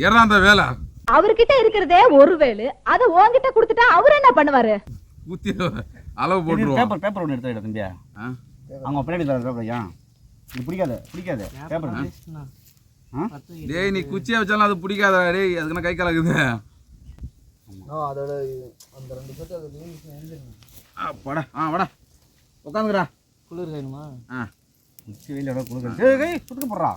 ஏறாந்த வேலை. அவர்கிட்ட இருக்கிறதே ஒரு வேலு அத உன்கிட்ட கொடுத்துட்டா அவர் என்ன பண்ணுவாரு? ஊத்தி அளவு போட்டுருவோம். பேப்பர் பேப்பர் ஒன்று எடுத்து தம்பியா. ஆ? அவங்க பின்னாடி தர பேப்பர் ஏன் இது பிடிக்காது பிடிக்காது. பேப்பர் ஆ? டேய் நீ குச்சியை வச்சாலும் அது பிடிக்காதா டேய் அதுக்குன்னா கை கலக்குது? அதோட அந்த ரெண்டு பேர்த்து அது எழுந்திருங்க ஆ படா. ஆ வாடா. உட்காந்துக்கிறா குளிர் வேணுமா? ஆ. உச்சி வெயிலோட கொடுக்குறது ஏய் கை சுட்டுக்க போடுறா.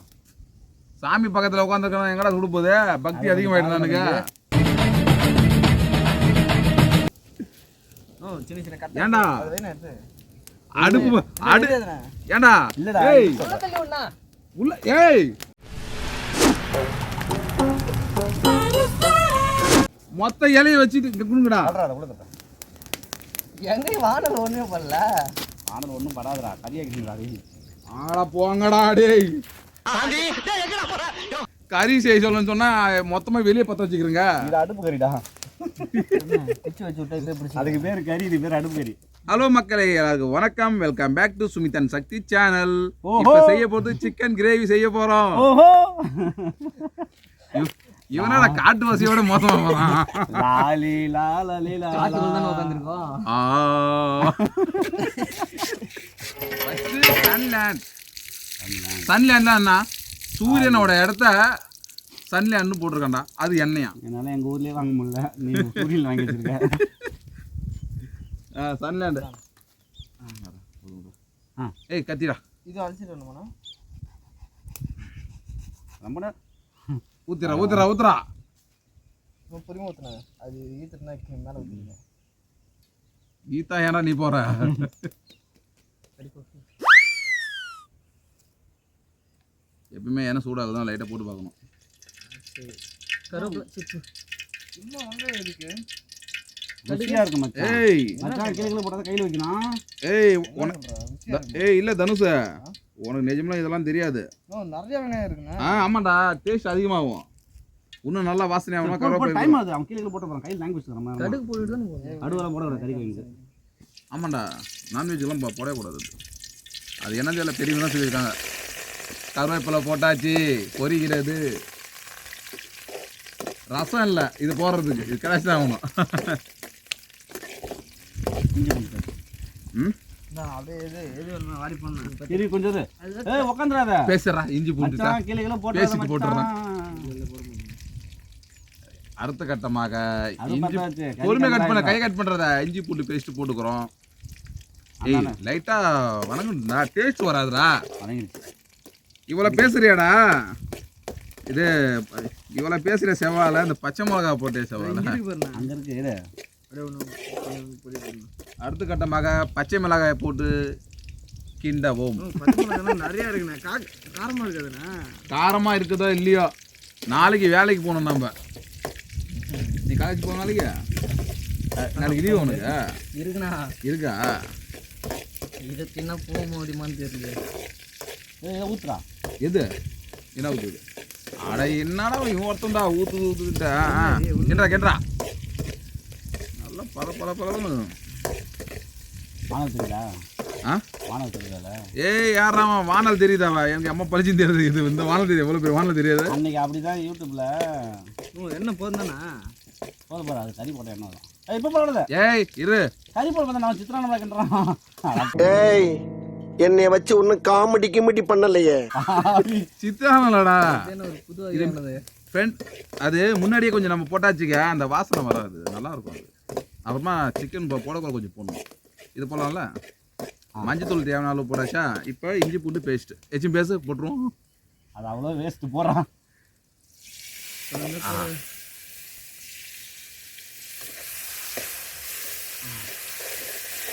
சாமி பக்கத்துல உட்காந்துருக்கணும் எங்கடா சுடு போகுது? பக்தி அதிகமாயிடுது எனக்கு. ஓ சின்ன சின்ன கட்டை. ஏன்டா அது வேணும் எடுத்து அடுப்பு அடு இல்லடா, ஏய். உள்ள ஏய். மொத்த இலையை வச்சுட்டு இங்க குடுங்கடா எங்கேயும் வானல் ஒண்ணுமே பண்ணல ஆனது ஒன்றும் படாதுடா. கறியாக்கிட்டீங்களா அது ஆடா போங்கடா டேய். கறி செய்ய சொல்லணும்னு சொன்னா மொத்தமா வெளியே பத்த வச்சுக்கிறீங்க. இது அடுப்பு கறிடா. அதுக்கு பேர் கறி இது பேர் அடுப்பு கறி. ஹலோ மக்களே எல்லாருக்கும் வணக்கம். Welcome back to Sumithan Sakthi channel. இப்ப செய்ய போறது சிக்கன் கிரேவி செய்ய போறோம். ஓஹோ. இவ- இவனோட காட்டு வசியோட மோசமா போறான். லாலி லாலி. காட்டுக்குள்ள தானே லாலா உட்காந்துருக்கோம்? ஆ. First னா என்ன சூரியனோட இடத்த சன்லேண்ட்னு போட்டிருக்கான்டா. அது எண்ணெயா? என்னால எங்க ஊர்லயே வாங்க முடியல. நீ சூரியல் வாங்கி வச்சிருக்க. சன்லேண்டு ஆ. ஏய் கத்திடா. இது அழிச்சிட்டு வேணுமாண்ணா ரொம்ப நேரம். ஊத்துறா ஊத்துறா ஊத்துறா இப்போ பொறுமை ஊற்றுனாங்க அது ஈத்துட்டுனா மேலே ஊற்றிங்க கீதா ஏன்டா நீ போற? எப்பயுமே என்ன சூடாகுதான் லைட்டாக போட்டு பார்க்கணும். கருவேப்பிலை சிப்பு இன்னும் வந்து இதுக்கு ருசியா இருக்கு மச்சான். ஏய். மச்சான் கீழே கீழே போட்டா கையில வைக்கணும். ஏய் உனக்கு ஏய் இல்லை தனுஷ். உனக்கு நிஜமெல்லாம் இதெல்லாம் தெரியாது. நிறைய வெங்காயம் இருக்குண்ணா. ஆ ஆமாண்டா. டேஸ்ட் அதிகமாகும். இன்னும் நல்லா வாசனை ஆகணும் கருவேப்பிலை டைம் ஆகுது. அவன் கீழே கீழே போட்டு போறான் கையில் லாங்குவேஜ் நம்ம கடுகு போட்டுட்டு தான் போட கறி வைங்க ஆமாண்டா. நான்வெஜ்லாம் போ போடக்கூடாது அது. அது என்ன தெரியல பெரியவங்க தான் சொல்லியிருக்காங்க. கருவேப்பிலை போட்டாச்சு பொரிக்கிறது. ரசம் இல்லை இது போடுறதுக்கு. இது கிடைச்சி தான் ஆகணும். அடுத்த கட்டமாக இஞ்சி பொறுமை கட் பண்ண. கை கட் பண்றத இஞ்சி பூண்டு பேஸ்ட் போட்டுக்கிறோம். லைட்டா வணங்கும்டா டேஸ்ட் வராதுடா. வணங்கிடுச்சு. இவ்வளவு பேசுறியாடா? இது இவ்வளவு பேசுற செவ்வாழை இந்த பச்சை மிளகா போட்டே செவ்வாழை. அங்க இருக்கு அடுத்த கட்டமாக பச்சை மிளகாயை போட்டு கிண்டவும். நிறையா இருக்குண்ணே. காரமாக இருக்காதுண்ணே. காரமா இருக்குதோ இல்லையோ நாளைக்கு வேலைக்கு போகணும் நம்ம. நீ காலேஜ் போன நாளைக்கு? நாளைக்கு லீவ் உனக்கு? இருக்குண்ணா. இருக்கா? இதை தின்னா போக முடியுமான்னு தெரியல ஊத்துடா. எது? என்ன ஊத்துது அட என்னடா இவன் ஒருத்தன்டா ஊத்து ஊத்துக்கிட்ட கேட்டா கேட்டா நல்லா பல பல பலன்னு வானல் தெரியுதா? ஆ? வானல் தெரியுதால? ஏய் யாராம வானல் தெரியுதாவா? எனக்கு அம்மா பழிச்சும் தெரியுது. இது இந்த வானல் தெரியுது. எவ்வளோ பேர் வானல் தெரியாது? அன்னைக்கு அப்படிதான் யூடியூப்ல என்ன போதும் தானே போத போற அது கறி போட்ட என்ன வரும்? ஏய் இப்போ போடாத ஏய் இரு. கறி போட பார்த்தா நான் சித்திரான கண்டுறான் ஏய் என்னைய வச்சு ஒன்னும் காமெடி கிமெடி பண்ணலையே. சித்தானலடா என்ன ஒரு புது வகையானது ஃப்ரெண்ட் அது முன்னாடியே கொஞ்சம் நம்ம போட்டாச்சுக்க அந்த வாசனை வராது. நல்லா இருக்கும் அது. அப்புறமா சிக்கன் போடக்கூட கொஞ்சம் போடணும். இது போடலாம்ல? மஞ்சத்தூள் தேவையான அளவு போடாச்சா இப்போ இஞ்சி பூண்டு பேஸ்ட் எச்சும் பேச போட்டுருவோம். அது அவ்வளோ வேஸ்ட் போடுறான்.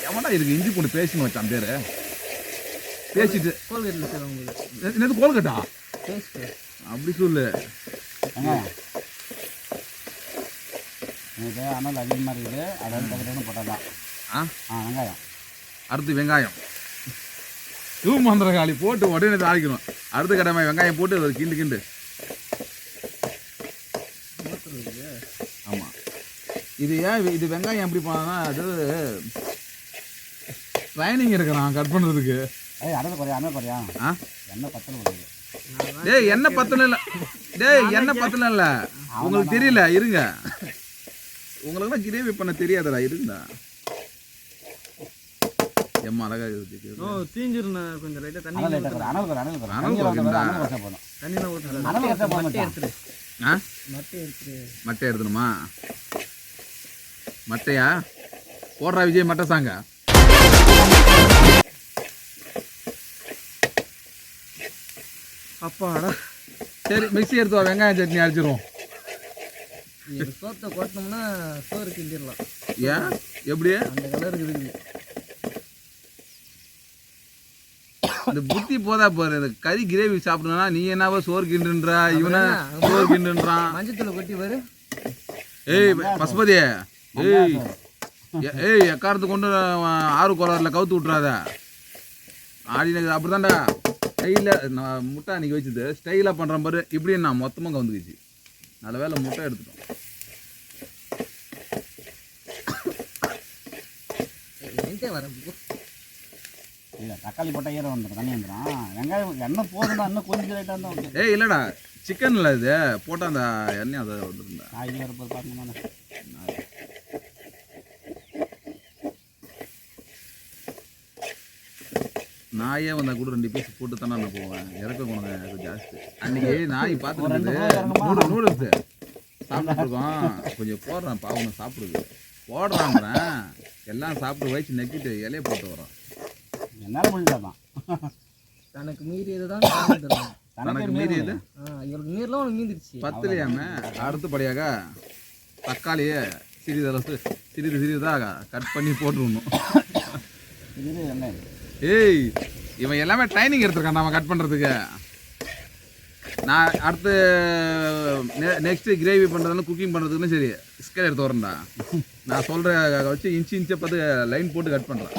எவன்டா இதுக்கு இஞ்சி பூண்டு பேஸ்ட்னு வச்சான் பேரு? பேசிட்டு. கோல்கேட்டில் செய்வாங்க என்னது கோல்கட்டா? டேஸ்ட்டு அப்படி சொல்லு. எனக்கு அனல் அதிகமாக இருக்குது. அதை டக்கு போட்டாதான் ஆ? ஆ வெங்காயம். அடுத்து வெங்காயம். தூ மந்திரகாளி போட்டு உடனே தாளிக்கணும். அடுத்த கடமை வெங்காயம் போட்டு ஒரு கிண்டு கிண்டு. ஆமாம் இது ஏன் இது வெங்காயம் எப்படி பண்ணான்னா அது ட்ரைனிங் இருக்கிறான் கட் பண்ணுறதுக்கு ஏய் அனல் குறையா அனல் குறையா? ஆ? எண்ணெய் பத்தல போடுது ஏய் என்ன பத்தல இல்லை? டேய் என்ன பத்தல இல்ல? உங்களுக்கு தெரியல இருங்க. உங்களுக்கு கிரேவி பண்ண தெரியாதடா இருங்கடா எம்மா அழகா இருக்கு ஓ தீஞ்சிருண்ணா கொஞ்சம் லைட்டா தண்ணி அனல் லைட்டாக அனல் கரு அனல் அனல். அனல் அனல் மட்டை. எடுத்துரு. ஆ? மட்டை எடுத்துரு. மட்டை எடுத்துணுமா? மட்டையா? போடுறா விஜய் மட்டை சாங்க. அப்பாடா. சரி மிக்ஸி எடுத்து வா வெங்காயம் சட்னி அரைச்சிருவோம். இது சோத்தை கொட்டினோம்னா சோறு கிண்டிடலாம். ஏன் எப்படி? அந்த கலருக்கு இருக்குது இந்த புத்தி போதா பாரு இந்த கறி கிரேவி சாப்பிடணும்னா நீ என்னவோ சோறு கிண்டுன்றா இவனா சோறு கிண்டுன்றான். மஞ்சத்தூளை கொட்டி வரு ஏய் பசுபதி ஏய். ஏய் எக்காரத்து கொண்டு ஆறு குறாரில் கவுத்து விட்றாத ஆடினது அப்படிதான்டா. ஸ்டைலில் நான் முட்டை அன்றைக்கி வச்சுது ஸ்டைலாக பண்ணுறேன் பாரு இப்படி நான் மொத்தமாக கவுந்துக்குச்சு. நல்ல வேலை முட்டை எடுத்துட்டோம். இல்ல தக்காளி போட்டால் ஈரம் வந்துடும் தண்ணி வந்துடும் வெங்காயம் எண்ணெய் போதும்டா இன்னும் கொஞ்சம் லைட்டாக இருந்தால் ஓகே. ஏய் இல்லைடா சிக்கன் இல்லை இது போட்டால் அந்த எண்ணெய் அதை வந்துருந்தா காய் வரப்போ பார்க்கணுமா நாயே வந்தால் கூட ரெண்டு பீஸ் போட்டு தானே நான் போவேன். இறக்க குணம் எனக்கு ஜாஸ்தி. அன்றைக்கி நாய் ஒரு பார்த்துட்டு ரெண்டு இருந்தது. பேர் இறங்குமா? நூடு நூடுல்ஸு சாப்பிட்டுருக்கோம் கொஞ்சம் போடுறேன் பாவம் சாப்பிடுது. போடுறாங்கிறேன். எல்லாம் சாப்பிட்டு வயிற்று நக்கிட்டு இலைய போட்டு வரோம் என்னால் முடிஞ்சாதான் தனக்கு மீறியது தான் தனக்கு மீறியது. ஆ இவளுக்கு மீறலாம் உனக்கு மீந்திருச்சு. பத்துலையாம? அடுத்தபடியாக தக்காளியை சிறிதளவு சிறிது சிறிதாக கட் பண்ணி போட்டுருணும் இது என்ன ஏய் இவன் எல்லாமே ட்ரைனிங் எடுத்திருக்கான் நம்ம கட் பண்ணுறதுக்கு நான் அடுத்து நெக்ஸ்ட்டு கிரேவி பண்ணுறதுல குக்கிங் பண்ணுறதுக்குன்னு சரி ஸ்கேல் எடுத்து வரேன்டா. நான் சொல்கிற வச்சு இன்ச்சு இன்ச்சை பார்த்து லைன் போட்டு கட் பண்ணுறேன்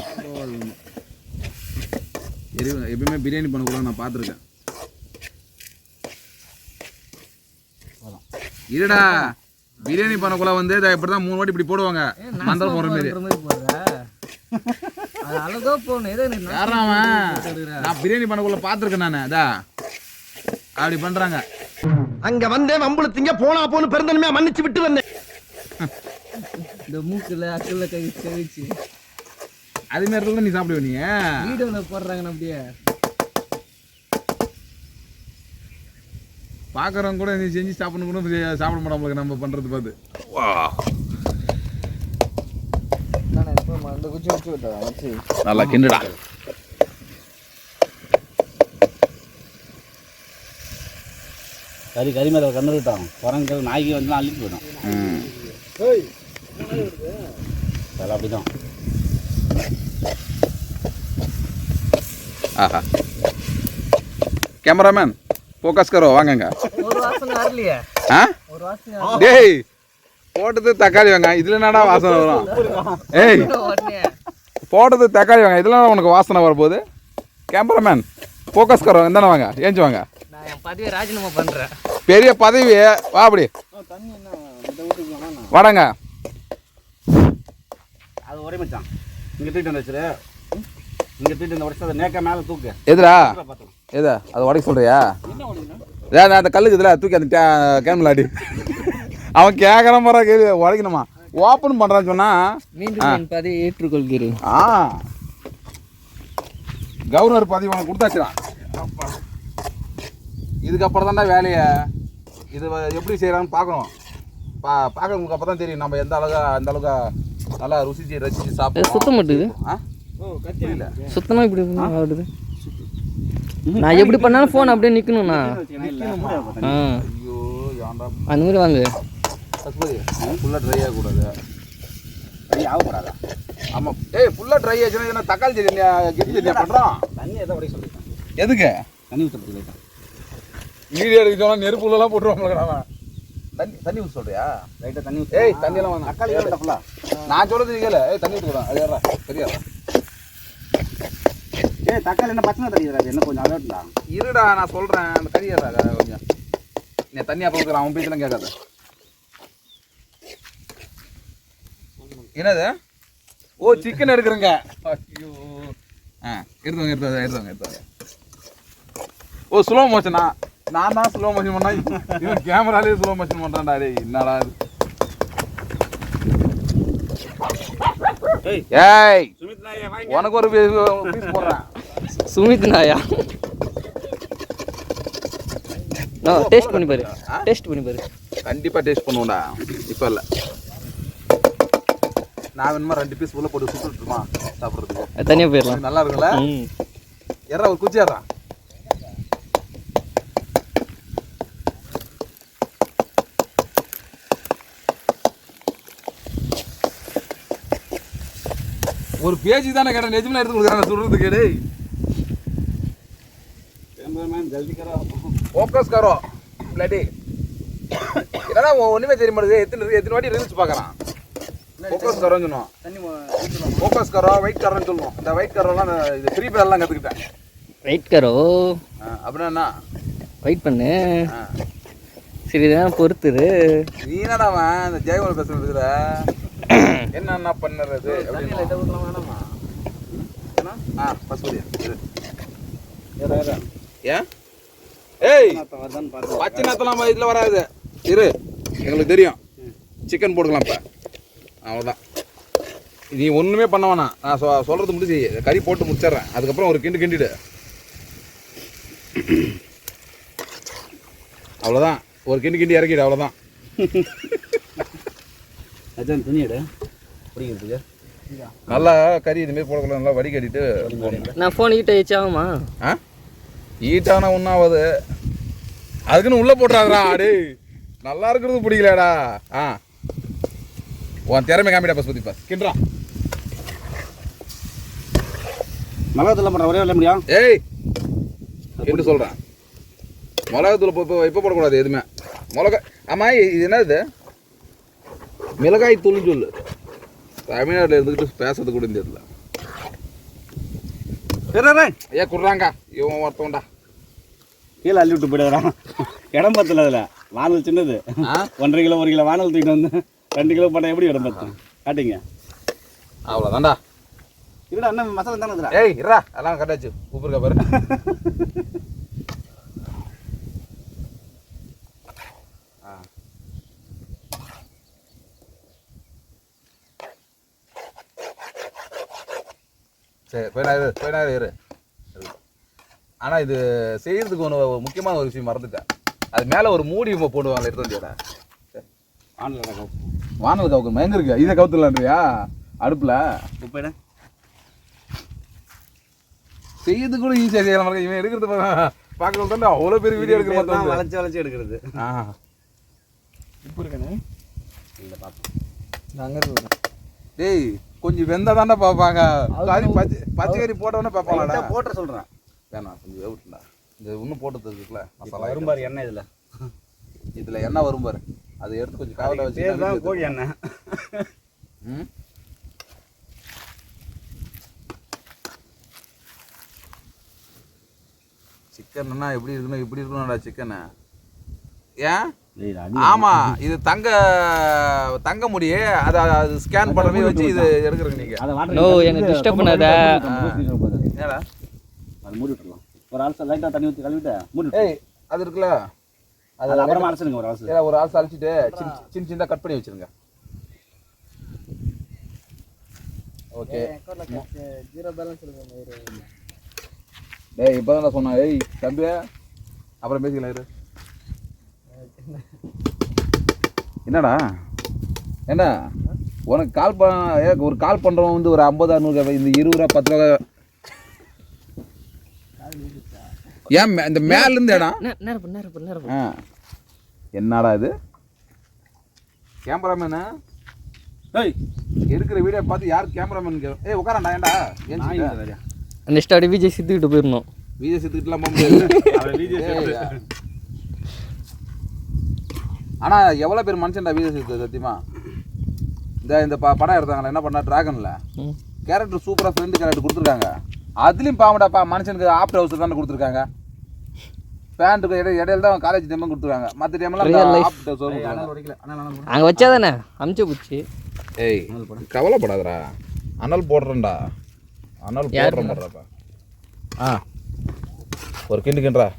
எப்பயுமே பிரியாணி பண்ணக்குள்ள நான் பார்த்துருக்கேன். இருடா பிரியாணி பண்ணக்குள்ள வந்து இதை இப்படி தான் மூணு வாட்டி இப்படி போடுவாங்க. மந்தல் போடுற மாதிரி. அழகா போகணும். ஏதோ நான் யாரா அவன்? நான் பிரியாணி பண்ணக்குள்ள பார்த்துருக்கேன் நான். அதா. அப்படி பண்ணுறாங்க அங்க வந்தேன் வம்புழுத்தீங்க போனா போன்னு பெருந்தன்மையா மன்னிச்சு விட்டு வந்தேன். இந்த மூக்குல அக்கல்ல கை கழிச்சு அது நேரத்தில் நீ சாப்பிடுவ நீ. வீடியோவில் போடுறாங்கன்னு அப்படியே. பார்க்குறவங்க கூட நீ செஞ்சு சாப்பிடணும் கூட சாப்பிட மாட்டாங்க நம்ம பண்ணுறது பார்த்து. நல்லா கிண்டுடா. கறி கறி மேலே கண்ணு விட்டான் குரங்கு நாய்க்கு வந்து அள்ளிட்டு போயிடும். அதெல்லாம் அப்படி தான் ஆஹா. கேமராமேன் ஃபோக்கஸ் கரோ வாங்கங்க. ஒரு வாசனை வரலையே. ஆ? ஒரு வாசனை டேய் போட்டது தக்காளி வெங்காயம். இதுல என்னடா வாசனை வரும்? ஏய். போட்டது தக்காளி வெங்காயம் இதுல என்ன உனக்கு வாசனை வரப்போகுது. கேமராமேன் ஃபோக்கஸ் கரோ இந்தானே வாங்க. ஏஞ்சி வாங்க. நான் என் பதவியை ராஜினாமா பண்றேன். பெரிய பதவி. வா அப்படி. வாடங்க. அது ஒரே மச்சான். இங்கே தூக்கிட்டு வந்து வச்சிரு. இங்கே தூக்கிட்டு வந்து உடச்சு அதை நேக்க மேலே தூக்கு. எதுடா? பார்த்துக்கலாம் எதா? அது உடைக்க சொல்றியா? என்ன ஒன்று ஏன் அந்த கல்லுக்கு இதில் தூக்கி அந்த கேமில் அடி. அவன் கேட்குற மாதிரி கேள்வி. உடைக்கணுமா? ஓப்பன் பண்ணுறான்னு சொன்னால் மீண்டும் என் பதவியை ஏற்றுக்கொள்கிறேன். ஆ. கவர்னர் பதவி உனக்கு கொடுத்தாச்சுடா. இதுக்கப்புறம் தான்டா வேலையை இது எப்படி செய்கிறான்னு பார்க்கணும். பா பார்க்கறவங்களுக்கு அப்போ தான் தெரியும் நம்ம எந்த அளவுக்கு அந்த அளவுக்கு நல்லா ருசிச்சு ரசிச்சு சாப்பிடுவோம் சுத்தம் மட்டுது ஆ? புரியல. சுத்தமா இப்படி ஆடுது நான் எப்படி பண்ணாலும் ஃபோன் அப்படியே நிக்கணும்ண்ணா. ஆ. ஐயோ அந்த மாதிரி வாங்க. பசுபதி ஃபுல்லாக ட்ரை ஆகக்கூடாது தண்ணி ஆகப்படாதா ஆமாம் ஏய் ஃபுல்லாக ட்ரை ஆச்சுன்னா என்ன தக்காளி சட்னியா கெட்டி சட்னியா பண்ணுறோம் தண்ணி எதை உடைக்க சொல்லிட்டேன். எதுக்கு? தண்ணி ஊற்றுறது லைட்டாக வீடியோ எடுக்க சொன்னால் போட்டுருவாங்க அவன். தண்ணி தண்ணி ஊற்ற சொல்றியா? லைட்டாக தண்ணி ஊற்றி ஏய் தண்ணியெல்லாம் வேணாம் தக்காளி ஃபுல்லாக நான் சொல்றது நீ கேளு. ஏய் தண்ணி ஊற்றுக்கலாம் அது யாரா சரியா? ஏய் தக்காளி என்ன பச்சை தெரியுது என்ன கொஞ்சம் இருடா நான் சொல்கிறேன் அந்த ஏறா கொஞ்சம். நீ தண்ணி அப்போ ஊற்றுறான் அவன் பேச்செல்லாம் கேட்காத. என்னது? ஓ சிக்கன் எடுக்கிறேங்க. ஐயோ. ஆ எடுத்துவாங்க எடுத்துவாங்க எடுத்துவாங்க எடுத்துவாங்க ஓ ஸ்லோ மோஷனா நான் தான் ஸ்லோ மோஷன் பண்ணா இவன் கேமராலேயே ஸ்லோ மோஷன் பண்றான்டா டேய் என்னடா இது? ஏய் உனக்கு ஒரு பீஸ் போடுறேன். சுமித் நாயா நோ டேஸ்ட் பண்ணி பாரு. டேஸ்ட் பண்ணி பாரு. கண்டிப்பா டேஸ்ட் பண்ணுவோம்டா. இப்போ இல்லை. நான் வேணுமா ரெண்டு பீஸ் உள்ள போட்டு சுட்டுட்டுமா சாப்பிட்றதுக்கு. அது தனியா போயிடலாம். நல்லா இருக்குல்ல? எறா ஒரு குச்சியாடுறா ஒரு பேஜ் தானே கேட்டேன் நிஜமா எடுத்து கொடுக்குறாங்க சுடுறதுக்கு டேய் ஃபோக்கஸ் கரோ இல்லாட்டி என்னடா ஒன்றுமே தெரிய மாட்டேங்குது எத்தனை எத்தனை வாட்டி ரீல்ஸ் பார்க்குறான் ஃபோக்கஸ் கரோன்னு சொன்னோம். ஃபோக்கஸ் கரோ ஒயிட் கரோன்னு சொல்லுவோம். இந்த ஒயிட் கரோலாம் நான் இது ஃப்ரீ ஃபயர்லாம் கற்றுக்கிட்டேன் வெயிட் கரோ? அப்படின்னா என்ன? வெயிட் பண்ணு. ஆ. சிறிதான் பொறுத்துரு. நீ என்னடா அவன்? இந்த ஜெயகுமார் பேசுறதுல என்னென்ன பண்ணுறது அப்படின்னு. ஆ பசுபதி இரு. ஏன்? ஏய்! பச்சை நேரத்தெல்லாம் இதில் வராது. இரு. எங்களுக்கு தெரியும். சிக்கன் போட்டுக்கலாம் இப்போ. அவ்வளோதான் நீ ஒன்றுமே பண்ண வேணாம். நான் சொ சொல்கிறது முடிச்சு கறி போட்டு முடிச்சிடுறேன். அதுக்கப்புறம் ஒரு கிண்டு கிண்டிடு. அவ்வளோதான் ஒரு கிண்டு கிண்டி இறக்கிடு அவ்வளோதான் அதான் துணி எடு. பிடிக்கிறதுக்கு நல்லா கறி இதுமாரி போடக்கூடாது நல்லா வடிகட்டிட்டு நான் ஃபோன் கிட்ட வச்சு ஆகுமா? ஆ? ஈட்டான ஒன்றாவது அதுக்குன்னு உள்ளே போட்டுறாதடா டேய் நல்லா இருக்கிறது பிடிக்கலடா. ஆ. உன் திறமை காமிடா பஸ் பத்தி பஸ் கிண்டுறா மிளகாத்தூள் பண்ணுற ஒரே வேலை முடியும்? ஏய் என்று சொல்கிறேன் மிளகாத்தூள் இப்போ இப்போ போடக்கூடாது எதுவுமே. மிளகா ஆமாம் இது என்னது மிளகாய் தூள்னு சொல்லு. தமிழ்நாட்டில் இருந்துக்கிட்டு பேசுறது கூட இந்த இடத்துல ஏன் குடுறாங்க இவன் ஒருத்தவன்டா. கீழே அள்ளி விட்டு போயிடுறான் இடம் பத்தல அதில். வானல் சின்னது. ஒன்றரை கிலோ ஒரு கிலோ வானல் தூக்கிட்டு வந்து. ரெண்டு கிலோ போட்டால் எப்படி இடம் பத்தும் காட்டுங்க. அவ்வளோதான்டா இருடா அண்ணன் மசாலா தானே ஏய் இருடா. எல்லாம் கட்டாச்சு. உப்பு இருக்கா பாரு. ஆ. சரி போய் நான் இரு போய் நான் இரு. ஆனால் இது செய்யறதுக்கு ஒன்று முக்கியமான ஒரு விஷயம் மறந்துட்டேன். அது மேலே ஒரு மூடி போடுவாங்க எடுத்து வந்தியாடா? வானல் வானல் கவுக்கணும்? எங்க இருக்கு? இதை கவுத்துலான்றியா அடுப்பில்? உப்பைடா செய்யறது கூட ஈஸியாக செய்யலாம். இவன் எடுக்கிறது பார்க்கறது தானே அவ்வளோ பெரிய வீடியோ எடுக்கிற மாதிரி. வளைச்சு வளைச்சு எடுக்கிறது. ஆ. இருக்கானே இல்லை பார்ப்போம் நாங்கள் இருக்கோம் டேய் கொஞ்சம் வெந்தா தானே பார்ப்பாங்க. கறி பச்சை பச்சை கறி போட்டவொடனே பார்ப்பாங்கடா. போட்டு சொல்கிறேன் வேணாம் கொஞ்சம் வேவிட்டுண்டா இந்த இன்னும் போட்டது இருக்குல்ல மசாலா வரும் பாரு எண்ணெய் இதில். இதில் என்ன வரும் பாரு. அதை எடுத்து கொஞ்சம் காவல வச்சு பேர் தான் கோழி எண்ணெய் ம்? சிக்கன்னா எப்படி இருக்கணும் இப்படி இருக்கணும்டா சிக்கனை. ஏன்? ஆமா இது தங்க தங்க முடியே அதை அது ஸ்கேன் பண்ணவே வச்சு இது எடுக்கிறீங்க நீங்க. அதை வாட்டர் No, என்னை disturb பண்ணாத. ஏடா. அது மூடி ஒரு ஆல்சா லைட்டாக தண்ணி ஊற்றி கழுவிட்டு மூடி ஏய் அது இருக்குல்ல. அது அப்புறமா அரைச்சிடுங்க ஒரு ஆல்சா ஏடா, ஒரு ஆள் அழிச்சிட்டு சின்ன சின்ன சின்ன கட் பண்ணி வச்சிருங்க. ஓகே. Zero balance. டேய் இப்போதான் நான் சொன்னேன். ஏய் தம்பி அப்புறம் பேசிக்கலாம் இரு. என்னடா? என்ன உனக்கு கால் ஏ, ஒரு கால் பண்ணுறவன் வந்து ஒரு ஐம்பது அறுநூறு இந்த இருபது ரூபா பத்து ரூபா ஏன் மே- இந்த இடம்? பண்ணு, நேரம் ஆ. என்னடா இது? கேமராமேனு ஏய் இருக்கிற வீடியோ பார்த்து யார் கேமராமேன் ஏய் உட்காரண்டா ஏன்டா ஏன் நெக்ஸ்ட் அப்படி விஜய் சித்துக்கிட்டு போயிடணும் வீடியோ செத்துக்கிட்டுலாம் போக முடியாது. எவ்வளவு பேர் மனுஷன்டா வீடியோ செத்து சத்தியமா? இந்த இந்த ப- படம் எடுத்தாங்களே என்ன பண்ணா டிராகன்ல. கேரக்டர் சூப்பரா ஃப்ரெண்டு கேரக்டர் கொடுத்துருக்காங்க. அதுலேயும் பாவடாப்பா மனுஷனுக்கு ஆஃப்டர் ஹவுஸ் தானே கொடுத்துருக்காங்க. பேண்ட்டுக்கு இடையில இடையில தான் காலேஜ் டைமும் கொடுத்துருக்காங்க. மற்ற டைம்லாம் அங்கே வச்சா தானே? அமுச்சு போச்சு ஏய் கவலைப்படாதடா. அனல் போடுறேன்டா. அனல் போடுறேன் ஆ ஒரு கிண்டு கிண்டுறா.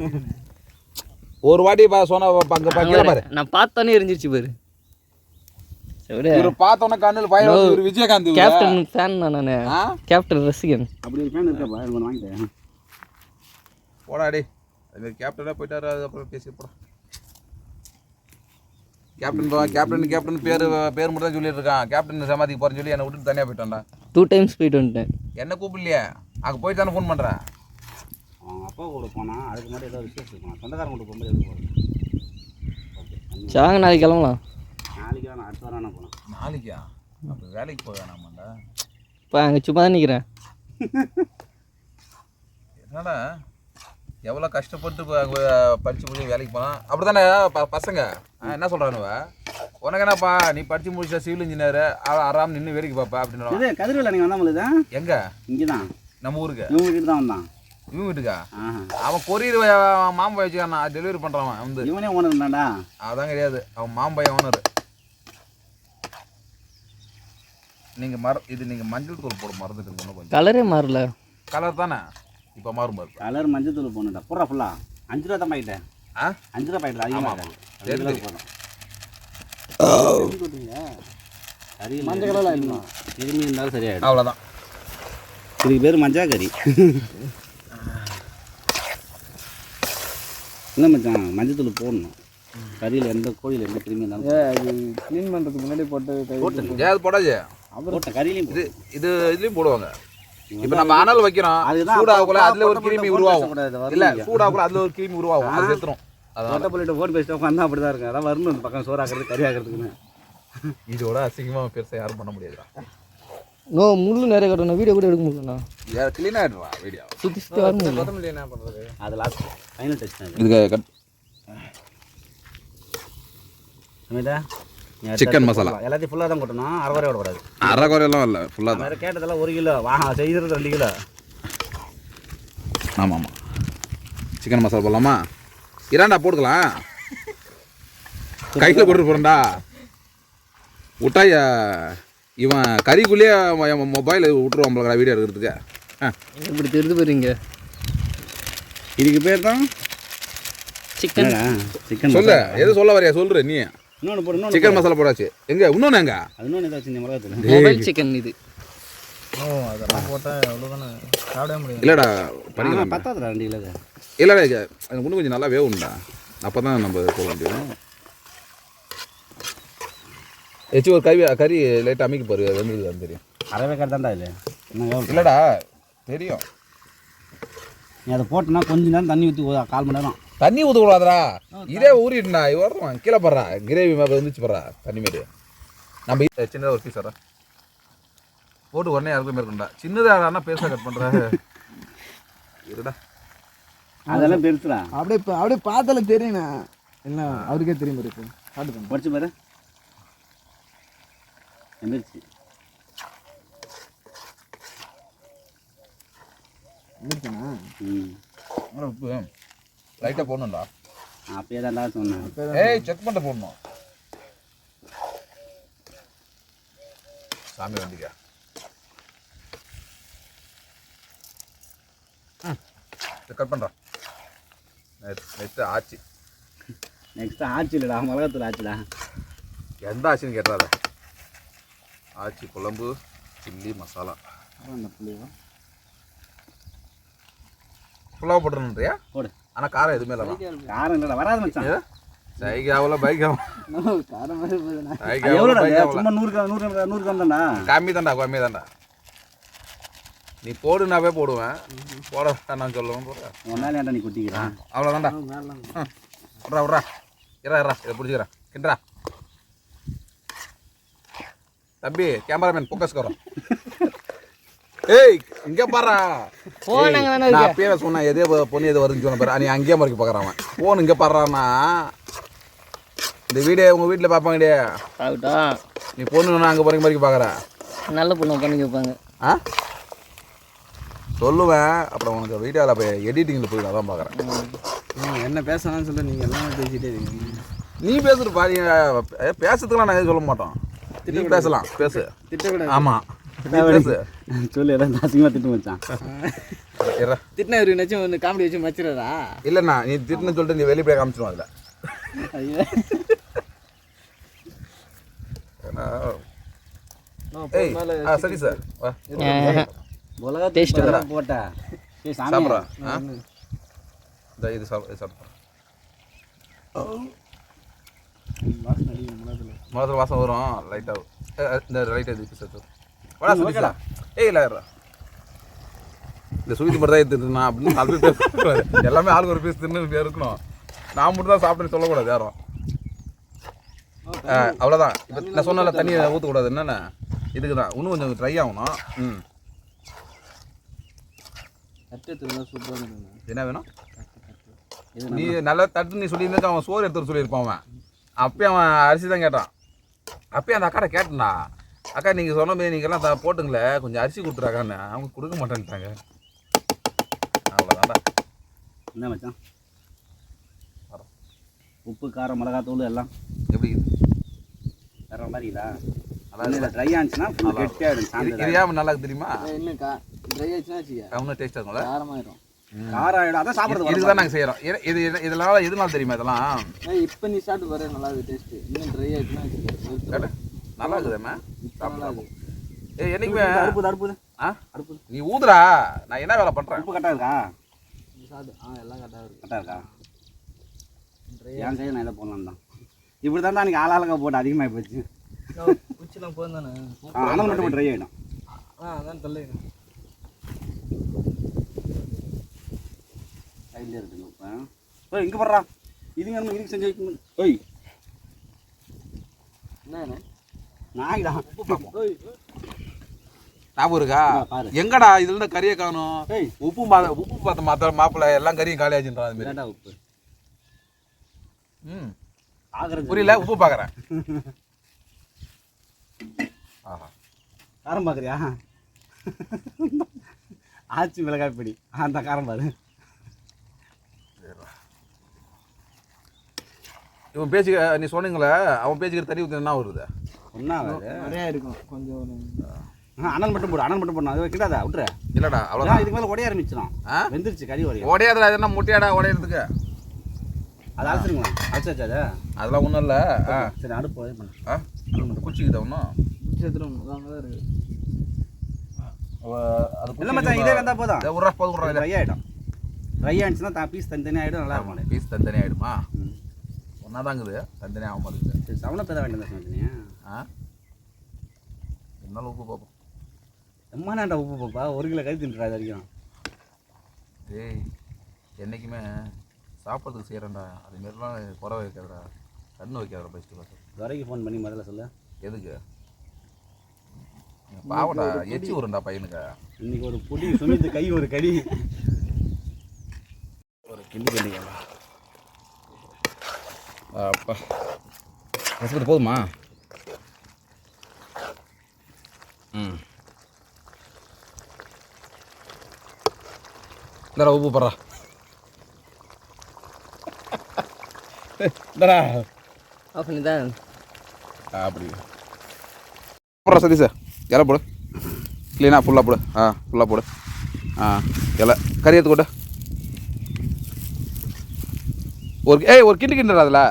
ஒரு வாட்டி பா சோனா பாரு. நான் பார்த்தோன்னே எரிஞ்சிருச்சு பாரு. இவர் பார்த்தோன்னே கண்ணில் வந்து இவர் விஜயகாந்த். கேப்டன் ஃபேன் தான் நான் கேப்டன் ரசிகன். அப்படி ஒரு ஃபேன் இருக்கப்பா எனக்கு ஒன்று வாங்கிட்டேன் போடா டே அது கேப்டனாக போயிட்டாரு அதுக்கப்புறம் பேசி போடா. கேப்டன் பா- கேப்டன் கேப்டன் பேர் பேர் மட்டும் தான் சொல்லிட்டு இருக்கான் கேப்டன் சமாதிக்கு போறேன்னு சொல்லி என்னை விட்டு தனியாக போயிட்டான்டா. டூ டைம்ஸ் போயிட்டு வந்துட்டேன். என்ன கூப்பிடலையே? அங்கே போயிட்டு தானே ஃபோன் பண்ணுறேன் அவங்க அப்பா கூட போனான் அதுக்கு முன்னாடி ஏதோ விசேஷம் இருக்கும்? சொந்தக்காரங்க கூட போகும்போது போகிறேன் வாங்க நாளைக்கு கிளம்பலாம் நாளைக்கு நான் அடுத்த வாரம் வேணா போகலாம் நாளைக்கா? அப்போ வேலைக்கு போக வேணாமாண்டா. இப்போ அங்கே சும்மா தான் நிற்கிறேன் என்னடா? எவ்வளோ கஷ்டப்பட்டு ப- படிச்சு முடிச்சு வேலைக்கு போனான் அப்படி தானே பசங்க. ஆ, என்ன சொல்கிறானுவ உனக்கு என்னப்பா நீ படிச்சு முடிச்ச சிவில் இன்ஜினியர் ஆறாம் நின்று வேலைக்கு பார்ப்ப அப்படின்னு இது கதிர்வேல நீங்கள் வந்தாமலுதா எங்க? இங்கே தான் நம்ம ஊருக்கு. இவங்க கிட்ட தான் வந்தான். இவங்க வீட்டுக்கா? அவன் கொரியர் மாம்பை வச்சுக்கான் டெலிவரி பண்ணுறான் வந்து. இவனே ஓனர் இருந்தாண்டா அதான் கிடையாது. அவன் மாம்பை ஓனர் நீங்கள் மர இது நீங்கள் மஞ்சள் தூள் போட மறந்துட்டு இருக்கணும் கொஞ்சம். கலரே மாறல. கலர் தானே? இப்போ மாறும் பாரு. கலர் மஞ்சள் தூள் போடணுடா போடுறா ஃபுல்லாக அஞ்சு ரூபா தான் பாக்கிட்டேன் ஆ? அஞ்சு ரூபா பாக்கெட் அதிகமாக ஆமா. இருக்காது சரி, சரி. போதும் கறி மஞ்சள் கலர்ல இல்லைமா திரும்பி இருந்தாலும் சரியாயிடும். அவ்வளோதான் இதுக்கு பேர் மஞ்சா கறி இல்லை மச்சான்? மஞ்சள் தூள் போடணும். கறியில் எந்த கோயில் எந்த கிருமி இருந்தாலும் க்ளீன் பண்ணுறதுக்கு முன்னாடி போட்டு. ஏன் அது போடாது? கறியிலையும் இது. இது இதுலயும் போடுவாங்க. இப்போ நம்ம அனல் வைக்கிறோம் அதுதான் சூடாகக்குள்ள அதுல ஒரு கிருமி உருவாகும். இல்ல. சூடாகக்குள்ள அதுல ஒரு கிருமி உருவாகும். அது செத்துரும் அதான் பிள்ளைகிட்ட ஃபோன் பேசிட்டு உட்காந்தா அப்படி தான் இருக்கும். அதான் வரணும் இந்த பக்கம் சோறு ஆக்குறது கறி ஆக்குறதுக்குன்னு இதோட அசிங்கமா பெருசா யாரும் பண்ண முடியாதுடா. நோ முள்ளு நிறைய கட்டணும். வீடியோ கூட எடுக்க முடியலண்ணா. யார் க்ளீன் ஆயிடுவா வீடியோ. சுற்றி சுற்றி வர முடியல கொத்தமல்லி என்ன பண்ணுறது அது லாஸ்ட் ஃபைனல் டச் தான் இது. இதுக்கு கட். சமீதா அடுத்து மசாலா. எல்லாத்தையும் ஃபுல்லாக தான் கொட்டணும். அரை குறைய விடக்கூடாது அரை குறையெல்லாம் இல்லை ஃபுல்லாக தான். வேறு கேட்டதெல்லாம் ஒரு கிலோ. வா செய்கிறது ரெண்டு கிலோ. ஆமாம் ஆமாம் சிக்கன் மசாலா போடலாமா? இறாண்டா போட்டுக்கலாம். கையில் போட்டு போகிறேன்டா விட்டாயா இவன் கறிக்குள்ளேயே மொபைல் விட்டுருவான் வீடியோ எடுக்கிறதுக்கு. ஆ. இப்படி தெரிஞ்சு போயிருங்க இதுக்கு பேர் தான்? சிக்கன் சிக்கன் சொல்லு எது சொல்ல வரையா சொல்ற நீ. இன்னொன்று போடு இன்னொன்று சிக்கன் மசாலா போடாச்சு எங்க? இன்னொன்னு எங்க? அது இன்னொன்று ஏதாச்சும் இந்த மிளகாத்துல மொபைல் சிக்கன் இது. ஓ அதெல்லாம் போட்டால் அவ்வளோதானே சாப்பிடவே முடியாது. இல்லடா பண்ணிக்கலாம் பத்தாதுடா ரெண்டு கிலோ. இல்லடா இது எனக்கு இன்னும் கொஞ்சம் நல்லா வேவும்டா. அப்போ தான் நம்ம போட முடியும். ஏச்சு ஒரு கறி கறி லைட்டாக அமைக்க வெந்தது தெரியும். அரை வேக்காடு தான்டா இது? இல்லடா தெரியும். நீ அதை போட்டனா கொஞ்ச நேரம் தண்ணி ஊற்றி கால் மணி நேரம். தண்ணி ஊற்றக்கூடாதுடா இதே ஊறிட்டுண்ணா வர்றான் கீழே படுறா. கிரேவி மேலே வந்துச்சு படுறா. தண்ணி மாரி நம்ம இ- சின்னதா ஒரு பீஸ் வரா போட்டு உடனே யாருக்கும் மேற்கொண்டா சின்னதாக பெருசாக கட் பண்ணுற இருடா. அதெல்லாம் பெருசுடா. அப்படியே இப்போ அப்படியே பார்த்தால தெரியுண்ணா என்ன அவருக்கே தெரியும் இருக்கு காட்டு பண்ணு உடச்சு பாரு. எந்திரிச்சு. இருந்துச்சுண்ணா ம். உப்பு. லைட்டாக போடணும்டா. அப்பயே தான்டா சொன்னேன். ஏய் செக் பண்ணிட்டு போடணும். சாமி வண்டிக்கா. கட் பண்ணுறா நெக்ஸ்ட்டு ஆச்சி. நெக்ஸ்ட் ஆச்சு இல்லைடா மிளகாத்தூள் ஆச்சுடா. எந்த ஆச்சின்னு கேட்டாத ஆச்சி குழம்பு சில்லி மசாலா. அந்த புளியோ? ஃபுல்லாக போட்டுருன்றியா போடு. ஆனால் காரம் எதுவுமே இல்லைடா காரம் இல்லைடா வராது மச்சான். சைக்கு ஆகல பைக் சும்மா நூறு கிராம் நூறு நூறு கிராம் தான்டா கம்மி தான்டா கம்மி தான்டா. நீ போடுனாவே போடுவேன். போட நான் சொல்லுவேன் போடுறேன் ஏன்டா நீ கொட்டிக்கிறான் அவ்வளோதான்டா விட்றா விட்றா. இரா இரா இதை பிடிச்சிக்கிறேன் கிண்டா தம்பி கேமராமேன் ஃபோக்கஸ் கரோம் ஏய் இங்க அங்க தானே நான் அப்பயே சொன்னேன் எதே பொண்ணு எது வருதுன்னு சொன்ன பாரு. நீ அங்கேயே மறைக்க பார்க்குறான் ஃபோன் இங்கே பாடுறான்னா இந்த வீடியோ உங்கள் வீட்டில் பார்ப்பாங்கடே. சாப்பிட்டா நீ பொண்ணு அங்கே மறைக்க மறைக்க பார்க்குற. நல்ல பொண்ணு பண்ணி வைப்பாங்க. ஆ? சொல்லுவேன். அப்புறம் உனக்கு வீடியோவில் போய் எடிட்டிங்கில் போயிடும் அதான் பார்க்குறேன். என்ன பேசணும்னு சொல்லிட்டு நீங்கள் எல்லாமே பேசிகிட்டே இருக்கீங்க. நீ பேசுற பாரு. பேசுறதுக்குலாம் நாங்கள் சொல்ல மாட்டோம். நீ பேசலாம். பேசு. திட்டக்கூடாது. ஆமாம். சொல்லு எதாவது அசிங்கமாக திட்டு வச்சான் இருடா. திட்டினா இவருக்கு நச்சும் ஒன்று காமெடி வச்சு மச்சிடுறா இல்லைண்ணா நீ திட்டுன்னு சொல்லிட்டு நீ வெளியே போய் காமிச்சிருவோம் அதில். ஏன்னா ஏய் ஆ சரி சார். வா. போட்ட ஏய் சாப்பிட்றா? இந்த இது சாப்பிட்றா. முதல்ல வாசம் வரும். லைட்டாக இந்த லைட்டாக இது சேர்த்து வாடா ஏய் இல்லை. இந்த சுவிச்சு மட்டும் தான் எடுத்துட்டு அப்படின்னு பேர் பேசக்கூடாது எல்லாமே ஆளுக்கு ஒரு பீஸ் தின்னு இருக்கணும். நான் மட்டும் தான் சாப்பிட்டேன்னு சொல்லக்கூடாது யாரும். அவ்வளோதான் இப்போ நான் சொன்னல தண்ணியை ஊற்றக்கூடாது என்னென்ன? இதுக்கு தான் இன்னும் கொஞ்சம் ட்ரை ஆகணும். ம். என்ன வேணும்? நீ நல்லா தட்டு நீ சொல்லியிருந்தா அவன் சோறு எடுத்து வர சொல்லியிருப்பான் அவன். அப்பயே அவன் அரிசி தான் கேட்டான். அப்பயே அந்த அக்காட்ட கேட்டேன்டா. அக்கா நீங்கள் சொன்ன மாதிரி நீங்கள்லாம் த- போட்டுங்களே கொஞ்சம் அரிசி கொடுத்துறாக்கான்னு அவங்க கொடுக்க மாட்டேன்ட்டாங்க. அவ்வளோதான்டா என்ன மச்சான்? உப்பு காரம் மிளகாத்தூள் எல்லாம். எப்படி? வேற மாதிரி இதா அதான் ட்ரை ஆனிச்சுன்னா சாந்து இது ஏன் நல்லா தெரியுமா? என்னக்கா ட்ரை ஆச்சுன்னா அவனும் டேஸ்ட்டாக இருக்கும்ல? காரமாயிரும். காரம் ஆகிடும் அதான் சாப்பிட்றது இதுக்கு தான் நாங்கள் செய்கிறோம் இது இது இதனால எதுனால தெரியுமா இதெல்லாம்? இப்போ நீ சாப்பிட்டு பாரு நல்லா இருக்கு டேஸ்ட் இன்னும் ட்ரை ஆச்சுன்னா நல்லா இருக்குதுமே நல்லா இருக்கு ஏ என்னைக்குமே அடுப்பு அடுப்பு ஆ? நீ ஊதுறா நான் என்ன வேலை பண்ணுறேன் உப்பு கரெக்டாக இருக்கா? நீ சாப்பிட்டு ஆ எல்லாம் கரெக்டாக இருக்கு. கரெக்டாக இருக்கா? என் கையில் நான் இதை போடலாம் தான். இப்படி தான் அன்றைக்கி ஆளாளுக்க போட்டு அதிகமாக போச்சு. குச்சிலாம் போதும் தானே? ஆனால் மட்டும் ட்ரை ஆகிடும் ஆ அதான் தள்ளு கையில் இருக்குங்க இப்போ. ஓய் இங்கே போடுறா இதுங்க இதுக்கு செஞ்சு வைக்கணும் ஓய் என்ன நாய்டா. ஞாபகம் இருக்கா. எங்கடா இதுல இருந்து கறியை காணும்? உப்பு மா உப்பு பார்த்த மாத்திர மாப்பிள்ள எல்லாம் கறியும் அது மாதிரி கேட்டா உப்பு? ம். புரியல உப்பு பார்க்குறேன் ஆஹா. காரம் பார்க்குறியா ஆச்சி மிளகாய் பொடி. அந்த காரம் பாரு. இவன் பேச்சு நீ சொன்னீங்களே அவன் பேச்சுக்கிற தண்ணி ஊற்றி என்ன வருது? ஒன்றா நிறையா இருக்கும். கொஞ்சம் அனல் மட்டும் போடு அனல் மட்டும் போடணும் அது கிட்டாதா விட்டுரு. இல்லடா அவ்வளோதான் இதுக்கு மேலே உடைய ஆரம்பிச்சிடும் வெந்துருச்சு கறி வரையும் உடையாதுடா இது என்ன முட்டையாடா உடையிறதுக்கு அது அழைச்சிருங்களா அழைச்சாச்சா அது அதெல்லாம் ஒன்றும் இல்லை. ஆ. சரி அடுப்பு இது பண்ணு. ஆ? குச்சிக்குதா ஒன்றும் சேர்த்துடும் அங்கே தான் இருக்கு. அது இல்லை மச்சான் இதே வெந்தா போதும். விட்றா போது விட்றா ட்ரை ஆகிடும் ட்ரை தான் பீஸ் தனித்தனி ஆகிடும் நல்லா இருக்கும். பீஸ் தனித்தனி ஆகிடுமா. ஒன்றா தாங்குது தனித்தனி ஆக மாட்டேங்குது சரி சவனை பெற வேண்டியது சொன்னீங்க என்னாலும் உப்பு பார்ப்போம் எம்மானாண்டா உப்பு பாப்பா? ஒரு கிலோ கறி தின்ட்டுறா இது வரைக்கும். ஏய் என்றைக்குமே சாப்பிட்றதுக்கு செய்கிறேன்டா அது மாரிலாம் குறை வைக்காதடா. கண்ணு வைக்காதடா ஃபஸ்ட்டு பார்த்து துறைக்கு ஃபோன் பண்ணி முதல்ல சொல்லு. எதுக்கு? பாவடா எச்சி வரும்டா பையனுக்கு. இன்னைக்கு ஒரு பொடி சுமித்து கை ஒரு கடி. ஒரு கிண்டி கிண்டிக்கலாம் அப்பா. போதுமா ம் இந்தடா உப்பு போடுறா. இந்தடா. ஆஃப் அப்படி. போடுறா சதீஷ். இலை போடு. க்ளீனாக ஃபுல்லாக போடு. ஆ ஃபுல்லாக போடு. ஆ இலை. கறி எடுத்து கொடு. ஒரு ஏய் ஒரு கிண்டு கிண்டுடா அதில்.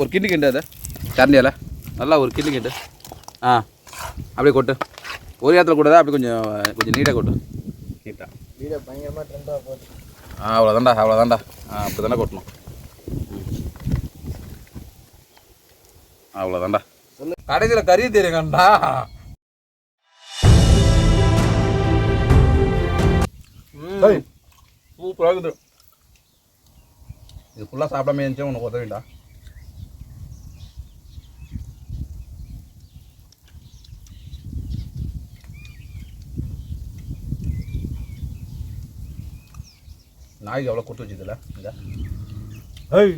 ஒரு கிண்டு கிண்டு அது. சட்னி இலை. நல்லா ஒரு கிண்டு கிண்டு. ஆ அப்படியே கொட்டு. ஒரு இடத்துல கொட்டுதா அப்படி கொஞ்சம் கொஞ்சம் நீட்டாக கொட்டு நீட்டா வீடியோ பயங்கரமாக ட்ரெண்டாக போகுது ஆ அவ்வளோதான்டா அவ்வளோதான்டா ஆ அப்படி தானே கொட்டணும். அவ்வளோதான்டா கடைசியில் கறி தெரியுங்கண்டா. சூப்பராக இருக்குது. இது ஃபுல்லாக சாப்பிடாம இருந்துச்சு உனக்கு உதவிடா. நாய்க்கு எவ்வளோ கொடுத்து வச்சதில்ல இந்த. ஏய்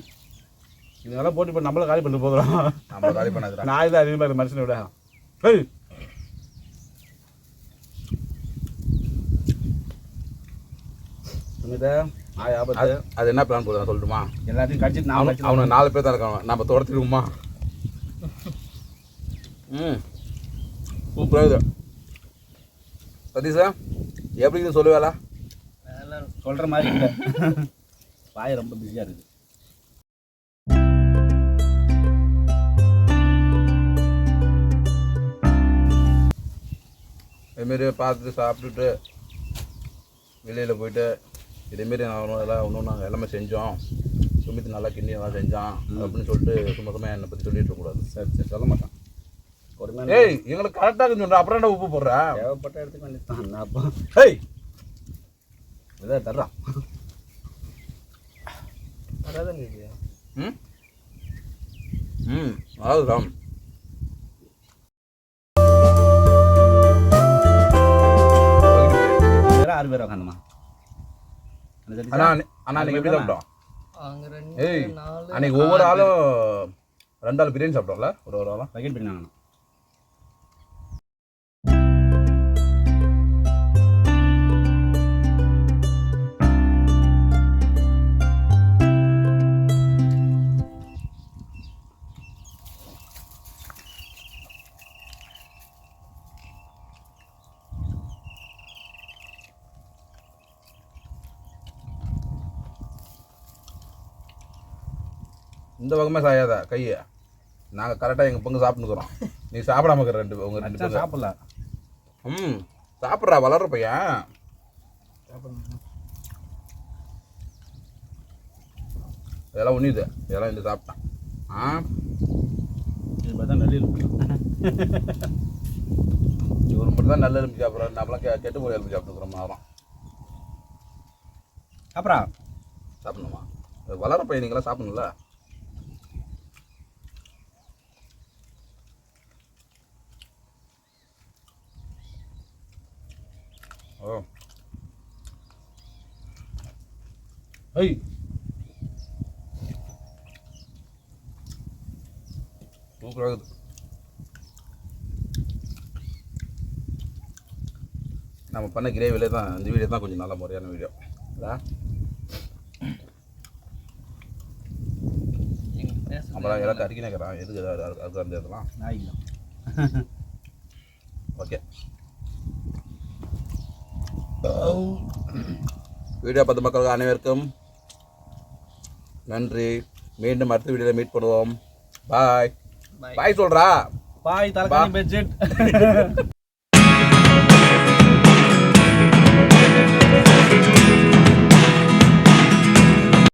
இதெல்லாம் போட்டு இப்போ நம்மள காலி பண்ணிட்டு போகிறோம் நம்ம காலி பண்ணாதுடா. நாய் தான் அதிகமாக இருக்கு மனுஷனை விட. ஏய். அது என்ன பிளான் போதும் சொல்லட்டுமா? எல்லாத்தையும் கடிச்சிட்டு நான் அவனு நாலு பேர் தான் இருக்கான் நம்ம துரத்திடுவோமா? ம். சூப்பராக இருக்குது சதீஷா எப்படி இது சொல்லுவேலா? சொல்கிற மாதிரி இல்லை. வாய் ரொம்ப பிஸியாக இருக்குது. இதுமாரி பார்த்துட்டு சாப்பிட்டுட்டு வெளியில் போயிட்டு இதேமாரி நான் எல்லாம் ஒன்று நாங்கள் எல்லாமே செஞ்சோம். சுமித் நல்லா கிண்ணி நல்லா செஞ்சான் அப்படின்னு சொல்லிட்டு சும்மா சும்மா என்னை பற்றி சொல்லிட்டு இருக்கக்கூடாது சரி சரி சொல்ல மாட்டான். ஏய் எங்களுக்கு கரெக்டாக இருக்குன்னு அப்புறம் என்ன உப்பு போடுறேன் தேவைப்பட்ட இடத்துக்கு வந்துட்டான். நான் அப்போ ஏய் இதை தர்றான் வராதான் இது? ம்? ம் அதுதான். வேற ஆறு பேர் உட்காந்துமா அன்னைக்கு ஒவ்வொரு ஆளும் ரெண்டு ஆள் பிரியாணி சாப்பிட்டோம்ல? ஒரு ஒரு ஆளும் பக்கெட் பிரியாணி இந்த பக்கமே சாயாத கையை. நாங்கள் கரெக்டாக எங்கள் பங்கு சாப்பிட்டுக்கிறோம் நீ சாப்பிடாம இருக்கிற ரெண்டு உங்கள் ரெண்டு பங்கு சாப்பிடல. ம் சாப்பிட்றா வளர்ற பையன். இதெல்லாம் உண்ணிது இதெல்லாம் இந்த சாப்பிட்டான். ஆ? இது பார்த்தா நல்ல இவர் மட்டும் தான் நல்ல எலும்பி சாப்பிட்றாரு நம்மளாம் கெ கெட்டு போய் எலும்பி சாப்பிட்டுக்கிறோம் நேரம் அப்புறம்? சாப்பிடணுமா? வளர பையன் நீங்களாம் சாப்பிடணும்ல? ஐய் சூப்பராக இருக்குது நம்ம பண்ண கிரேவிலே தான் இந்த வீடியோ தான் கொஞ்சம் நல்ல முறையான வீடியோ. இல்லை? பேச நம்மளாம் எல்லாத்தையும் அடிக்க நிற்கிறான் எதுக்கு அது அது அது அந்த இதெல்லாம் நாய்க்கு ஓகே வீடியோ பார்த்த மக்களுக்கு அனைவருக்கும் நன்றி. மீண்டும் அடுத்த வீடியோவில் மீட் பண்ணுவோம். பாய். பாய் சொல்கிறா பாய் தலைக்காணி பெட்ஷீட்